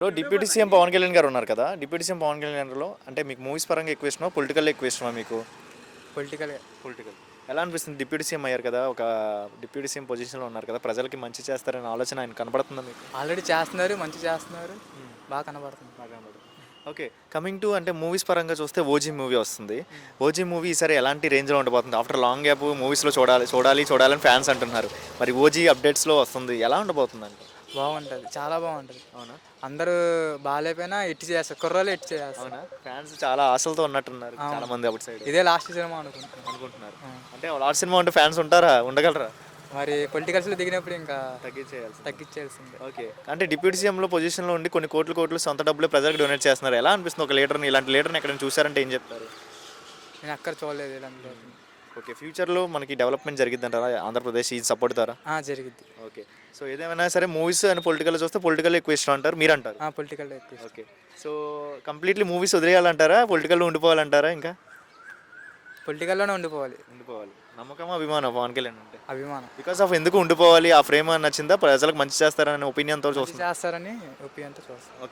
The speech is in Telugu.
ఇప్పుడు డిప్యూటీ సీఎం పవన్ కళ్యాణ్ గారు ఉన్నారు కదా? డిప్యూటీ సీఎం పవన్ కళ్యాణ్ గారిలో అంటే మీకు మూవీస్ పరంగా ఎక్కువ ఇష్టమా? పొలిటికల్ ఎక్కువ ఇష్టమా మీకు? పొలిటికల్ పొలిటికల్ ఎలా అనిపిస్తుంది? డిప్యూటీ సీఎం అయ్యారు కదా ఒక డిప్యూటీ సీఎం పొజిషన్లో ఉన్నారు కదా ప్రజలకి మంచి చేస్తారనే ఆలోచన ఆయన కనబడుతుందా మీకు? ఆల్రెడీ చేస్తున్నారు మంచి చేస్తున్నారు. బాగా కనబడుతుంది. ఓకే కమింగ్ టు అంటే మూవీస్ పరంగా చూస్తే ఓజీ మూవీ వస్తుంది. ఓజీ మూవీ ఈసారి ఎలాంటి రేంజ్లో ఉండబోతుంది? ఆఫ్టర్ లాంగ్ గ్యాప్ మూవీస్లో చూడాలి చూడాలి చూడాలని ఫ్యాన్స్ అంటున్నారు. మరి ఓజీ అప్డేట్స్లో వస్తుంది. ఎలా ఉండబోతుంది అంటే బాగుంటుంది. చాలా బాగుంటుంది. అవునా? అందరూ బాగాలేకపోయినా ఎట్టి చేస్తారు కుర్రోళ్ళు ఎట్టి చేస్తారు అవునా? ఫ్యాన్స్ చాలా ఆశలతో ఉన్నట్టున్నారు చాలా మంది అవుట్ సైడ్. ఇదే లాస్ట్ సినిమా అనుకుంటున్నాను. అనుకుంటున్నారు. అంటే లాస్ట్ సినిమా ఉంటే ఫ్యాన్స్ ఉంటారా? ఉండగలరా? మరి పొలిటికల్స్లో దిగినప్పుడు ఇంకా తగ్గించేయాల్సి తగ్గించేయాల్సిందే. ఓకే. అంటే డిప్యూటీ సీఎంలో పొజిషన్లో ఉండి కొన్ని కోట్లు కోట్లు సొంత డబ్బులు ప్రజలకు డొనేట్ చేస్తున్నారు. ఎలా అనిపిస్తుంది ఒక లీడర్ని? ఇలాంటి లీడర్ని ఎక్కడైనా చూసారంటే ఏం చెప్తారు? నేను అక్కడ చూడలేదు ఇలాంటి ఓకే ఫ్యూచర్లో మనకి డెవలప్మెంట్ జరిగిద్ది అంటారా ఆంధ్రప్రదేశ్ ఇది సపోర్ట్ ద్వారా? ఆ, జరిగిద్ది. ఓకే సో ఏదేమైనా సరే మూవీస్ అని పొలిటికల్ చూస్తే పొలిటికల్ ఎక్కువ ఇష్టం అంటారు మీరు అంటారు పొలిటికల్ ఎక్కువ. ఓకే సో కంప్లీట్లీ మూవీస్ వదిలేయాలంటారా? పొలిటికల్లో ఉండిపోవాలంటారా ఇంకా? పొలిటికల్లోనే ఉండిపోవాలి. ఉండిపోవాలి. నమ్మకమా అభిమానం పవన్ కళ్యాణ్ అంటే అభిమానం. బికాస్ ఆఫ్ ఎందుకు ఉండిపోవాలి? ఆ ఫ్రేమ్ నచ్చిందా? ప్రజలకు మంచి చేస్తారనే ఒపీనియన్తో మంచి చూస్తుంది చేస్తారని ఒపీనియన్తో చూస్తాం ఓకే